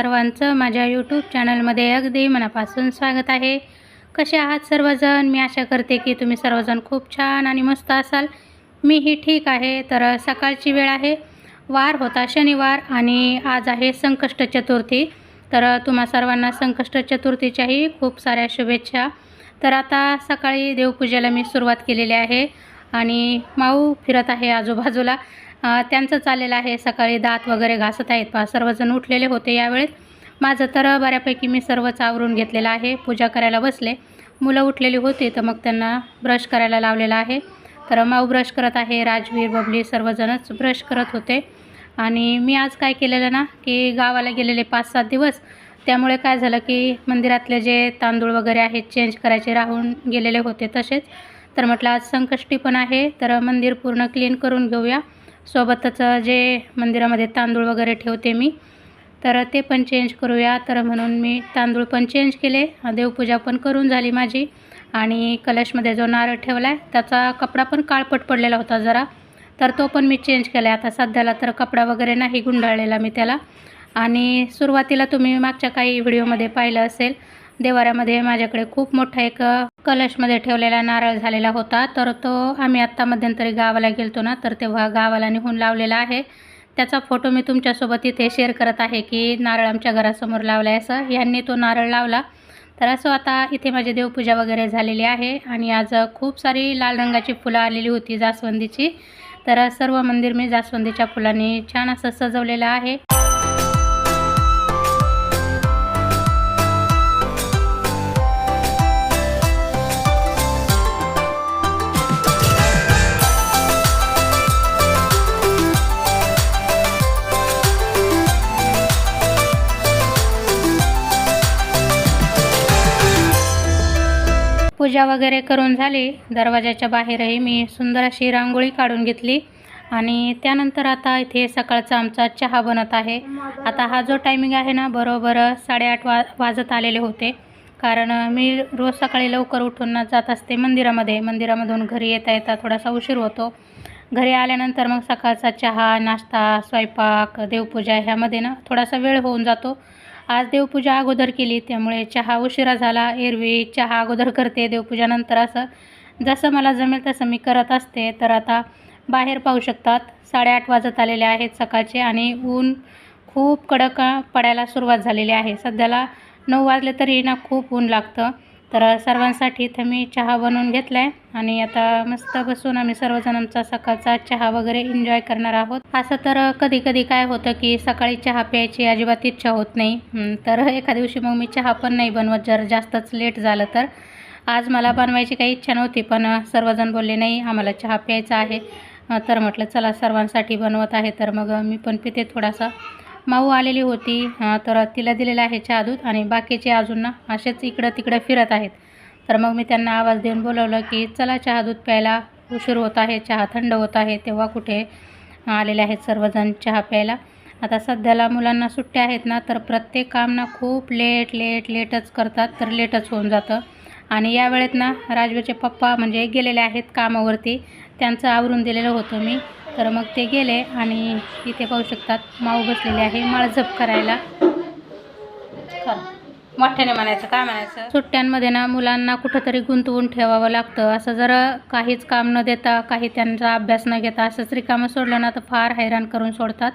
सर्वांचं माझ्या यूट्यूब चॅनलमध्ये अगदी मनापासून स्वागत आहे. कसे आहात सर्वजण? मी आशा करते की तुम्ही सर्वजण खूप छान आणि मस्त असाल. मीही ठीक आहे. तर सकाळची वेळ आहे. वार होता शनिवार आणि आज आहे संकष्ट चतुर्थी. तर तुम्हा सर्वांना संकष्ट चतुर्थीच्याही खूप साऱ्या शुभेच्छा. तर आता सकाळी देवपूजेला मी सुरुवात केलेली आहे आणि माऊ फिरत आहे आजूबाजूला. त्यांचं चाललेलं आहे. सकाळी दात वगैरे घासत आहेत. पहा सर्वजण उठलेले होते यावेळेस. माझं तर बऱ्यापैकी मी सर्वच आवरून घेतलेलं आहे. पूजा करायला बसले. मुलं उठलेली होती तर मग त्यांना ब्रश करायला लावलेला आहे. तर माऊ ब्रश करत आहे. राजवीर बबली सर्वजणच ब्रश करत होते. आणि मी आज काय केलेलं ना की गावाला गेलेले पाच सात दिवस. त्यामुळे काय झालं की मंदिरातले जे तांदूळ वगैरे आहेत चेंज करायचे राहून गेलेले होते तसेच. तर म्हटलं आज संकष्टी पण आहे. तर मंदिर पूर्ण क्लीन करून घेऊया. सोबतच जे मंदिरामध्ये तांदूळ वगैरे ठेवते मी तर ते पण चेंज करूया. तर म्हणून मी तांदूळ पण चेंज केले देवपूजा पण करून झाली माझी. आणि कलशमध्ये जो नारळ ठेवला आहे त्याचा कपडा पण काळपट पडलेला होता जरा. तर तो पण मी चेंज केला आहे आता सध्याला तर कपडा वगैरे नाही गुंडाळलेला मी त्याला. आणि सुरुवातीला तुम्ही मागच्या काही व्हिडिओमध्ये पाहिलं असेल देवाऱ्यामध्ये माझ्याकडे खूप मोठा एक कलशमध्ये ठेवलेला नारळ झालेला होता. तर तो आम्ही आत्ता मध्यंतरी गावाला गेलतो ना तर तेव्हा गावाला निघून लावलेला आहे. त्याचा फोटो मी तुमच्यासोबत इथे शेअर करत आहे की नारळ आमच्या घरासमोर लावला आहे असं. यांनी तो नारळ लावला. तर असं आता इथे माझी देवपूजा वगैरे झालेली आहे आणि आज खूप सारी लाल रंगाची फुलं आलेली होती जास्वंदीची. तर सर्व मंदिर मी जास्वंदीच्या फुलांनी छान असं सजवलेलं आहे. पूजा वगैरे करून झाली. दरवाजाच्या बाहेरही मी सुंदर अशी रांगोळी काढून घेतली. आणि त्यानंतर आता इथे सकाळचा आमचा चहा बनत आहे. आता हा जो टायमिंग आहे ना बरोबर साडेआठ वा वाजत आलेले होते. कारण मी रोज सकाळी लवकर उठून जात असते मंदिरामध्ये. मंदिरामधून घरी येता येता थोडासा उशीर होतो. घरी आल्यानंतर मग सकाळचा चहा नाश्ता स्वयंपाक देवपूजा ह्यामध्ये ना थोडासा वेळ होऊन जातो. आज देवपूजा अगोदर केली त्यामुळे चहा उशिरा झाला. एरवी चहा अगोदर करते देवपूजानंतर असं. जसं मला जमेल तसं मी करत असते. तर आता बाहेर पाहू शकतात. साडेआठ वाजत आलेले आहेत सकाळचे आणि ऊन खूप कडक पडायला सुरुवात झालेली आहे. सध्याला नऊ वाजले तरी ना खूप ऊन लागतं. तर सर्वांसाठी इथं मी चहा बनवून घेतला आहे आणि आता मस्त बसून आम्ही सर्वजण आमचा सकाळचा चहा वगैरे एन्जॉय करणार आहोत. असं तर कधी कधी काय होतं की सकाळी चहा प्यायची अजिबात इच्छा होत नाही. तर एका दिवशी मग मी चहा पण नाही बनवत जर जास्तच लेट झालं तर. आज मला बनवायची काही इच्छा नव्हती पण सर्वजण बोलले नाही आम्हाला चहा प्यायचा आहे. तर म्हटलं चला सर्वांसाठी बनवत आहे. तर मग मी पण पिते थोडासा. माऊ आलेली होती. तर तिला दिलेला आहे चहा दूध आणि बाकीचे अजून ना असेच इकडं तिकडं फिरत आहेत. तर मग मी त्यांना आवाज देऊन बोलवलं की चला चहा दूध प्यायला. उशीर होत आहे चहा थंड होत आहे तेव्हा कुठे आलेले आहेत सर्वजण चहा प्यायला? आता सध्याला मुलांना सुट्ट्या आहेत ना तर प्रत्येक काम ना खूप लेट लेट लेटच करतात तर लेटच होऊन जातं. आणि या वेळेत ना राजवीरचे पप्पा म्हणजे गेलेले आहेत कामावरती. त्यांचं आवरून दिलेलं होतं मी. तर मग ते गेले आणि इथे पाहू शकतात माऊ बसलेले आहे माळजप करायला. खरं. मोठ्याने म्हणायचं काय म्हणायचं? सुट्ट्यांमध्ये ना मुलांना कुठंतरी गुंतवून ठेवावं लागतं. असं जर काहीच काम न देता काही त्यांचा अभ्यास न घेता असंच रिकामं सोडलं ना तर फार हैराण करून सोडतात.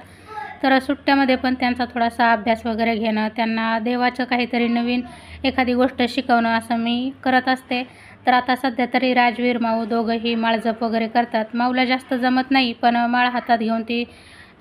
तर सुट्ट्यामध्ये पण त्यांचा थोडासा अभ्यास वगैरे घेणं त्यांना देवाचं काहीतरी नवीन एखादी गोष्ट शिकवणं असं मी करत असते. तर आता सध्या तरी राजवीर माऊ दोघंही माळजप वगैरे करतात. माऊला जास्त जमत नाही पण माळ हातात घेऊन ती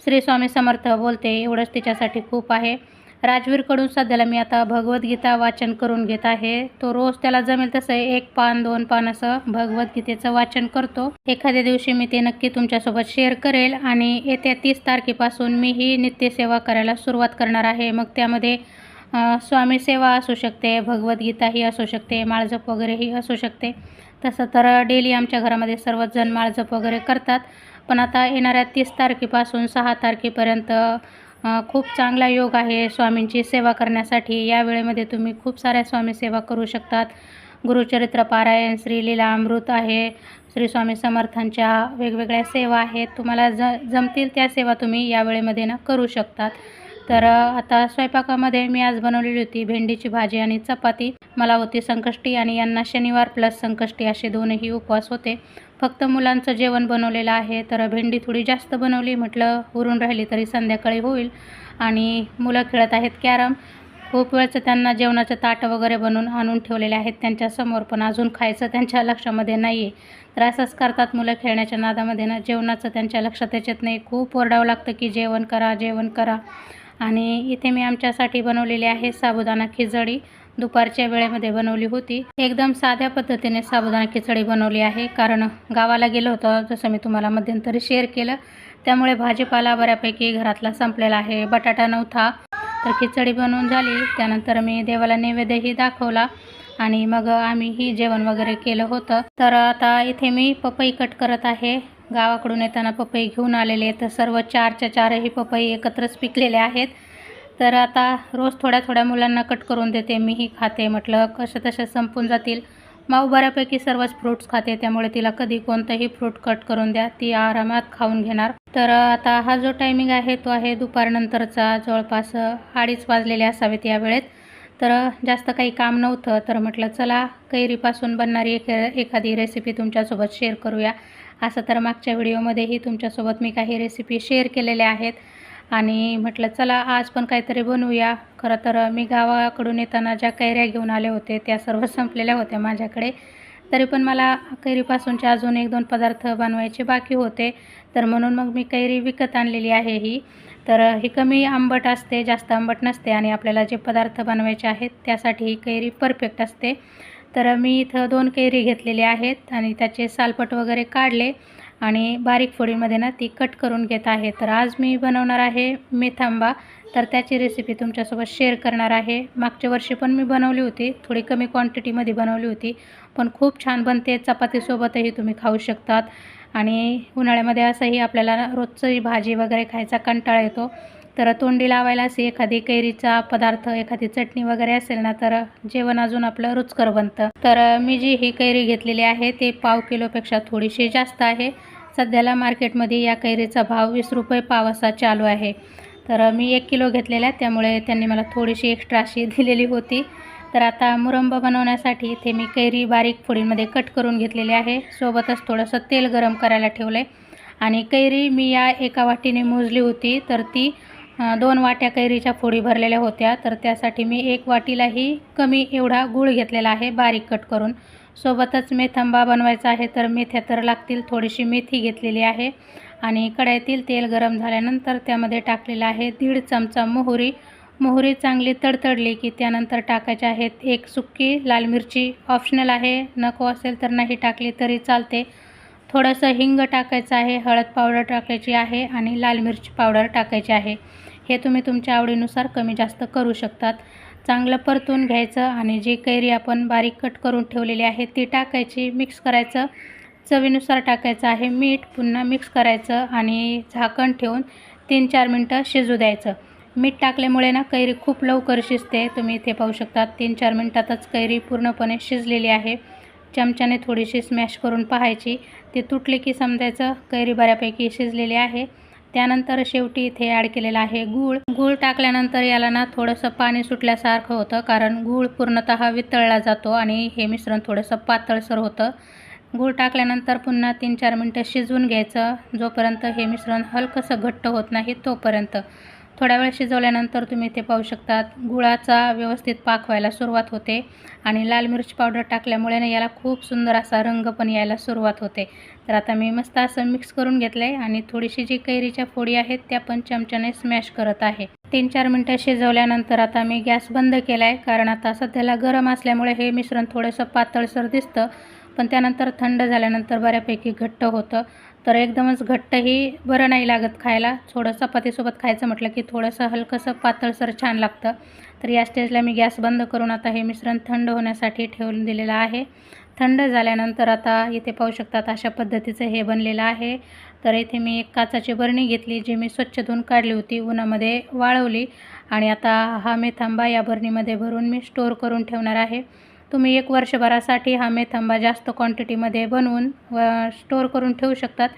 श्री स्वामी समर्थ बोलते एवढंच तिच्यासाठी खूप आहे. राजवीरकडून सध्याला मी आता भगवद्गीता वाचन करून घेत आहे. तो रोज त्याला जमेल तसं एक पान दोन पान असं भगवद्गीतेचं वाचन करतो. एखाद्या दिवशी मी ते नक्की तुमच्यासोबत शेअर करेल आणि येत्या तीस तारखेपासून मी ही नित्यसेवा करायला सुरुवात करणार आहे. मग त्यामध्ये स्वामी सेवा असू शकते भगवद्गीता ही असू शकते माळजप वगैरेही असू शकते. तसं तर डेली आमच्या घरामध्ये सर्वच जण माळजप वगैरे करतात. पण आता येणाऱ्या तीस तारखेपासून सहा तारखेपर्यंत खूप चांगला योग आहे स्वामींची सेवा करण्यासाठी. या वेळेमध्ये तुम्ही खूप साऱ्या स्वामी सेवा करू शकतात. गुरुचरित्र पारायण श्री लीला अमृत आहे श्री स्वामी समर्थांच्या वेगवेगळ्या सेवा आहेत. तुम्हाला ज जमतील त्या सेवा तुम्ही या वेळेमध्ये ना करू शकतात. तर आता स्वयंपाकामध्ये मी आज बनवलेली होती भेंडीची भाजी आणि चपाती. मला होती संकष्टी आणि यांना शनिवार प्लस संकष्टी असे दोनही उपवास होते. फक्त मुलांचं जेवण बनवलेलं आहे तर भेंडी थोडी जास्त बनवली. म्हटलं उरून राहिली तरी संध्याकाळी होईल. आणि मुलं खेळत आहेत कॅरम. खूप वेळचं त्यांना जेवणाचं ताट वगैरे बनवून आणून ठेवलेले आहेत. त्यांच्यासमोर पण अजून खायचं त्यांच्या लक्षामध्ये नाही आहे तर असंच करतात मुलं खेळण्याच्या नादामध्ये ना. जेवणाचं त्यांच्या लक्षात येत नाही. खूप ओरडावं लागतं की जेवण करा जेवण करा. आणि इथे मी आमच्यासाठी बनवलेली आहे साबुदाणा खिचडी. दुपारच्या वेळेमध्ये बनवली होती. एकदम साध्या पद्धतीने साबुदाणा खिचडी बनवली आहे. कारण गावाला गेलो होतो जसं मी तुम्हाला मध्यंतरी शेअर केलं. त्यामुळे भाजीपाला बऱ्यापैकी घरातला संपलेला आहे. बटाटा नव्हता. तर खिचडी बनवून झाली. त्यानंतर मी देवाला नैवेद्यही दाखवला. आणि मग आम्हीही जेवण वगैरे केलं होतं. तर आता इथे मी पपई कट करत आहे. गावाकडून येताना पपई घेऊन आलेले तर सर्व चारच्या चारही पपई एकत्रच पिकलेले आहेत. तर आता रोज थोड्या थोड्या मुलांना कट करून देते. मीही खाते म्हटलं कशा तशा संपून जातील. माऊ बऱ्यापैकी सर्वच फ्रूट्स खाते त्यामुळे तिला कधी कोणतंही फ्रूट कट करून द्या. ती आरामात खाऊन घेणार. तर आता हा जो टायमिंग आहे तो आहे दुपारनंतरचा. जवळपास अडीच वाजलेले असावेत या वेळेत तर जास्त काही काम नव्हतं तर म्हटलं चला कैरीपासून बनणारी एक एखादी रेसिपी तुमच्यासोबत शेअर करूया. असं तर मागच्या व्हिडिओमध्येही तुमच्यासोबत मी काही रेसिपी शेअर केलेल्या आहेत. आणि म्हटलं चला आज पण काहीतरी बनवूया. खरं तर मी गावाकडून येताना ज्या कैऱ्या घेऊन आले होते त्या सर्व संपलेल्या होत्या माझ्याकडे. तरी पण मला कैरीपासूनचे अजून एक दोन पदार्थ बनवायचे बाकी होते. तर म्हणून मग मी कैरी विकत आणलेली आहे ही. तर ही कमी आंबट असते जास्त आंबट नसते आणि आपल्याला जे पदार्थ बनवायचे आहेत त्यासाठी ही कैरी परफेक्ट असते. तर मी इथं दोन कैरी घेतलेली आहेत आणि त्याचे सालपट वगैरे काढले आणि बारीक फोडीमध्ये ना ती कट करून घेत आहे. तर आज मी बनवणार आहे मेथांबा. तर त्याची रेसिपी तुमच्यासोबत शेअर करणार आहे. मागच्या वर्षी पण मी बनवली होती. थोडी कमी क्वांटिटीमध्ये बनवली होती. पण खूप छान बनते. चपातीसोबतही तुम्ही खाऊ शकतात. आणि उन्हाळ्यामध्ये असंही आपल्याला रोजचंही भाजी वगैरे खायचा कंटाळा येतो. तर तोंडी लावायला असे एखादी कैरीचा पदार्थ एखादी चटणी वगैरे असेल ना तर जेवण अजून आपलं रुचकर बनतं. तर मी जी ही कैरी घेतलेली आहे ते पाव किलोपेक्षा थोडीशी जास्त आहे. सध्याला मार्केटमध्ये या कैरीचा भाव वीस रुपये पाव असा चालू आहे. तर मी एक किलो घेतलेला आहे त्यामुळे त्यांनी मला थोडीशी एक्स्ट्रा अशी दिलेली होती. तर आता मुरंब बनवण्यासाठी इथे मी कैरी बारीक फोडींमध्ये कट करून घेतलेली आहे. सोबतच थोडंसं तेल गरम करायला ठेवलं आहे आणि कैरी मी या एका वाटीने मोजली होती तर ती दोन वाट्या कैरीच्या फोडी भरलेल्या होत्या. तर त्यासाठी मी एक वाटीलाही कमी एवढा गूळ घेतलेला आहे बारीक कट करून. सोबतच मेथंबा बनवायचा आहे तर मेथ्या तर लागतील थोडीशी मेथी घेतलेली आहे. आणि कढईतील तेल गरम झाल्यानंतर त्यामध्ये टाकलेलं आहे दीड चमचा मोहरी. मोहरी चांगली तडतडली की त्यानंतर टाकायचे आहेत एक सुक्की लाल मिरची. ऑप्शनल आहे नको असेल तर नाही टाकली तरी चालते. थोडंसं हिंग टाकायचं आहे हळद पावडर टाकायची आहे आणि लाल मिरची पावडर टाकायची आहे. हे तुम्ही तुमच्या आवडीनुसार कमी जास्त करू शकतात. चांगलं परतून घ्यायचं आणि जी कैरी आपण बारीक कट करून ठेवलेली आहे ती टाकायची मिक्स करायचं. चवीनुसार टाकायचं आहे मीठ पुन्हा मिक्स करायचं आणि झाकण ठेवून तीन चार मिनटं शिजू द्यायचं. मीठ टाकल्यामुळे ना कैरी खूप लवकर शिजते. तुम्ही इथे पाहू शकता तीन चार मिनटातच कैरी पूर्णपणे शिजलेली आहे. चमच्याने थोडीशी स्मॅश करून पाहायची. ती तुटली की समजायचं कैरी बऱ्यापैकी शिजलेली आहे. त्यानंतर शेवटी इथे ॲड केलेला आहे गूळ. गूळ टाकल्यानंतर याला ना थोडंसं पाणी सुटल्यासारखं होतं कारण गूळ पूर्णतः वितळला जातो आणि हे मिश्रण थोडंसं पातळसर होतं. गूळ टाकल्यानंतर पुन्हा तीन चार मिनटं शिजवून घ्यायचं. जोपर्यंत हे मिश्रण हलकंसं घट्ट होत नाही तोपर्यंत. थोड्या वेळ शिजवल्यानंतर तुम्ही ते पाहू शकतात गुळाचा व्यवस्थित पाक व्हायला सुरुवात होते आणि लाल मिरची पावडर टाकल्यामुळे ना याला खूप सुंदर असा रंग पण यायला सुरुवात होते. तर आता मी मस्त असं मिक्स करून घेतलं आहे आणि थोडीशी जी कैरीच्या फोडी आहेत त्या पण चमच्याने स्मॅश करत आहे. तीन चार मिनटं शिजवल्यानंतर आता मी गॅस बंद केला आहे कारण आता सध्याला गरम असल्यामुळे हे मिश्रण थोडंसं पातळसर दिसतं पण त्यानंतर थंड झाल्यानंतर बऱ्यापैकी घट्ट होतं. तर एकदमच घट्टही बरं नाही लागत खायला. थोडं चपातीसोबत खायचं म्हटलं की थोडंसं हलकंसं पातळसर छान लागतं. तर या स्टेजला मी गॅस बंद करून आता हे मिश्रण थंड होण्यासाठी ठेवून दिलेलं आहे. थंड झाल्यानंतर आता इथे पाहू शकतात अशा पद्धतीचं हे बनलेलं आहे. तर इथे मी एक काचाची बरणी घेतली जी मी स्वच्छ धुवून काढली होती उन्हामध्ये वाळवली. आणि आता हा मेथांबा या बरणीमध्ये भरून मी स्टोअर करून ठेवणार आहे. तुम्ही एक वर्षभरासाठी हा मेथांबा जास्त क्वांटिटीमध्ये बनवून व स्टोअर करून ठेवू शकतात.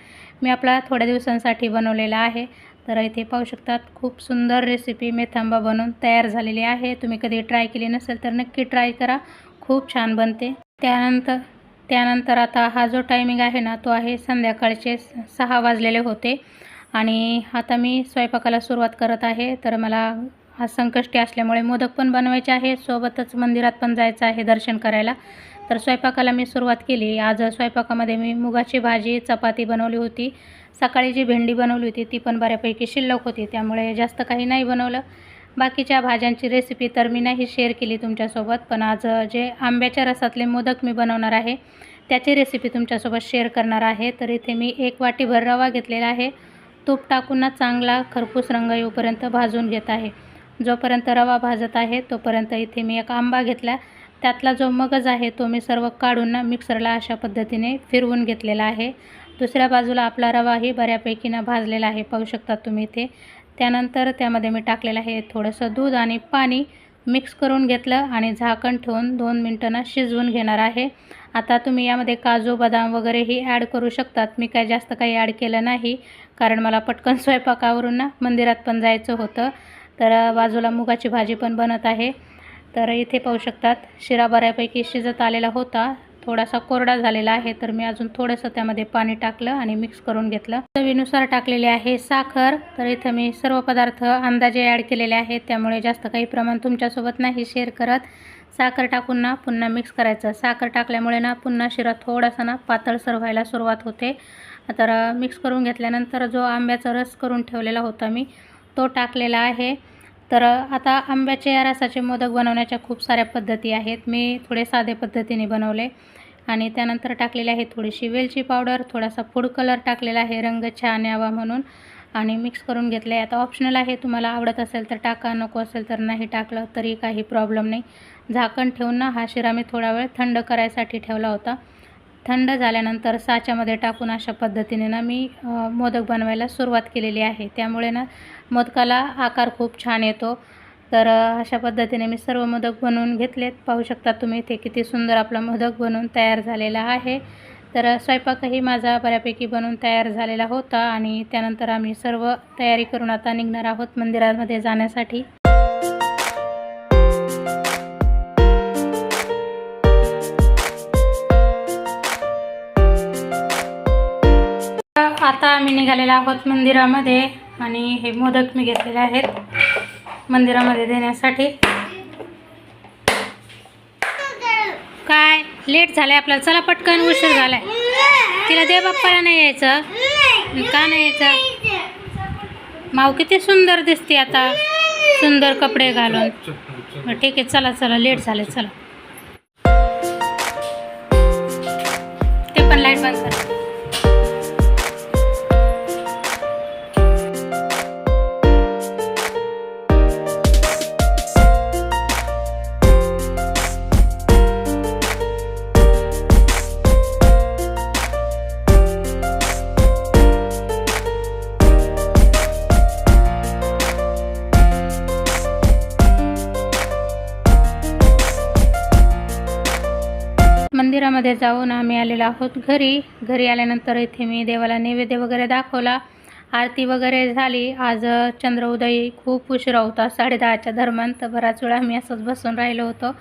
मी आपला थोड्या दिवसांसाठी बनवलेला आहे. तर इथे पाहू शकतात खूप सुंदर रेसिपी मेथांबा बनवून तयार झालेली आहे. तुम्ही कधी ट्राय केली नसेल तर नक्की ट्राय करा. खूप छान बनते. त्यानंतर त्यानंतर आता हा जो टायमिंग आहे ना तो आहे संध्याकाळचे स- सहा वाजलेले होते. आणि आता मी स्वयंपाकाला सुरुवात करत आहे. तर मला आज संकष्टी असल्यामुळे मोदक पण बनवायचे आहे. सोबतच मंदिरात पण जायचं आहे दर्शन करायला. तर स्वयंपाकाला मी सुरुवात केली. आज स्वयंपाकामध्ये मी मुगाची भाजी चपाती बनवली होती. सकाळी जी भेंडी बनवली होती ती पण बऱ्यापैकी शिल्लक होती. त्यामुळे जास्त काही नाही बनवलं. बाकीच्या भाज्यांची रेसिपी तर मी नाही शेअर केली तुमच्यासोबत. पण आज जे आंब्याच्या रसातले मोदक मी बनवणार आहे त्याची रेसिपी तुमच्यासोबत शेअर करणार आहे. तर इथे मी एक वाटीभर रवा घेतलेला आहे. तूप टाकून चांगला खरपूस रंग येऊपर्यंत भाजून घेत आहे. जोपर्यंत रवा भाजत आहे तोपर्यंत इथे मी एक आंबा घेतला. त्यातला जो मगज आहे तो मी सर्व काढून ना मिक्सरला अशा पद्धतीने फिरवून घेतलेला आहे. दुसऱ्या बाजूला आपला रवाही बऱ्यापैकी ना भाजलेला आहे पाहू शकता तुम्ही इथे. त्यानंतर त्यामध्ये मी टाकलेलं आहे थोडंसं दूध आणि पाणी. मिक्स करून घेतलं आणि झाकण ठेवून दोन मिनटं ना शिजवून घेणार आहे. आता तुम्ही यामध्ये काजू बदाम वगैरेही ॲड करू शकतात. मी काय जास्त काही ॲड केलं नाही कारण मला पटकन स्वयंपाकावरून ना मंदिरात पण जायचं होतं. तर बाजूला मुगाची भाजी पण बनत आहे. तर इथे पाहू शकतात शिरा बऱ्यापैकी शिजत आलेला होता. थोडासा कोरडा झालेला आहे तर मी अजून थोडंसं त्यामध्ये पाणी टाकलं आणि मिक्स करून घेतलं. चवीनुसार टाकलेली आहे साखर. तर इथं मी सर्व पदार्थ अंदाजे ॲड केलेले आहेत. त्यामुळे जास्त काही प्रमाण तुमच्यासोबत नाही शेअर करत. साखर टाकून ना पुन्हा मिक्स करायचं. साखर टाकल्यामुळे ना पुन्हा शिरा थोडासा ना पातळसर व्हायला सुरुवात होते. तर मिक्स करून घेतल्यानंतर जो आंब्याचा रस करून ठेवलेला होता मी तो टाकलेला आहे. तर आता आंब्याच्या रसाचे मोदक बनवण्याच्या खूप साऱ्या पद्धती आहेत. मी थोडे साधे पद्धतीने बनवले. आणि त्यानंतर टाकलेली आहे थोडीशी वेलची पावडर थोडासा फूड कलर टाकलेला आहे रंग छान यावा म्हणून. आणि मिक्स करून घेतलं. आहे आता ऑप्शनल आहे तुम्हाला आवडत असेल तर टाका नको असेल तर नाही टाकलं तरी काही प्रॉब्लेम नाही. झाकण ठेवून ना हा शिरा मी थोडा वेळ थंड करायसाठी ठेवला होता. थंड झाल्यानंतर साच्यामध्ये टाकून अशा पद्धतीने ना मी मोदक बनवायला सुरुवात केलेली आहे. त्यामुळे ना मोदकाला आकार खूप छान येतो. तर अशा पद्धतीने मी सर्व मोदक बनवून घेतलेत. पाहू शकता तुम्ही इथे किती सुंदर आपला मोदक बनवून तयार झालेला आहे. तर स्वयंपाकही माझा बऱ्यापैकी बनवून तयार झालेला होता आणि त्यानंतर आम्ही सर्व तयारी करून आता निघणार आहोत मंदिरामध्ये जाण्यासाठी. आम्ही निघालेलो आहोत मंदिरामध्ये आणि हे मोदक मी घेतलेले आहेत मंदिरामध्ये देण्यासाठी. काय? लेट झालाय आपल्याला. चला पटकन उशीर झालाय. तिला दे बाप्पाला नाही यायचं. का नाही यायचं? माव किती सुंदर दिसते आता. सुंदर कपडे घालून. ठीक आहे. चला चला. लेट झाले चला. ते पण लाइट बंद करा. मंदिरामध्ये जाऊन आम्ही आलेलो आहोत घरी. घरी आल्यानंतर इथे मी देवाला नैवेद्य वगैरे दाखवला. आरती वगैरे झाली. आज चंद्र उदय खूप उशिरा होता साडेदहाच्या दरम्यान तर बराच वेळा आम्ही असंच बसून राहिलो होतो.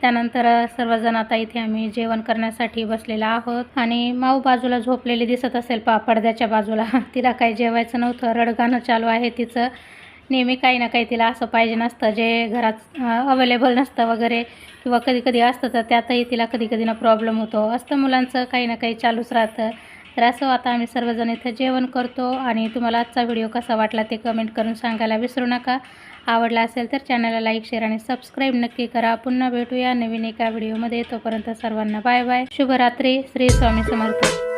त्यानंतर सर्वजण आता इथे आम्ही जेवण करण्यासाठी बसलेला आहोत. आणि माऊ बाजूला झोपलेली दिसत असेल पा पडद्याच्या बाजूला. तिला काही जेवायचं नव्हतं. रडगाणं चालू आहे तिचं. नेहमी काही ना काही तिला असं पाहिजे नसतं जे घरात अवेलेबल नसतं वगैरे किंवा कधी कधी असतं तर त्यातही तिला कधी कधी ना प्रॉब्लेम होतो. असतं मुलांचं काही ना काही चालूच राहतं. तर असं आता आम्ही सर्वजण इथं जेवण करतो आणि तुम्हाला आजचा व्हिडिओ कसा वाटला ते कमेंट करून सांगायला विसरू नका. आवडला असेल तर चॅनलला लाईक शेअर आणि सबस्क्राईब नक्की करा. पुन्हा भेटूया नवीन एका व्हिडिओमध्ये तोपर्यंत सर्वांना बाय बाय शुभरात्री. श्री स्वामी समर्थ.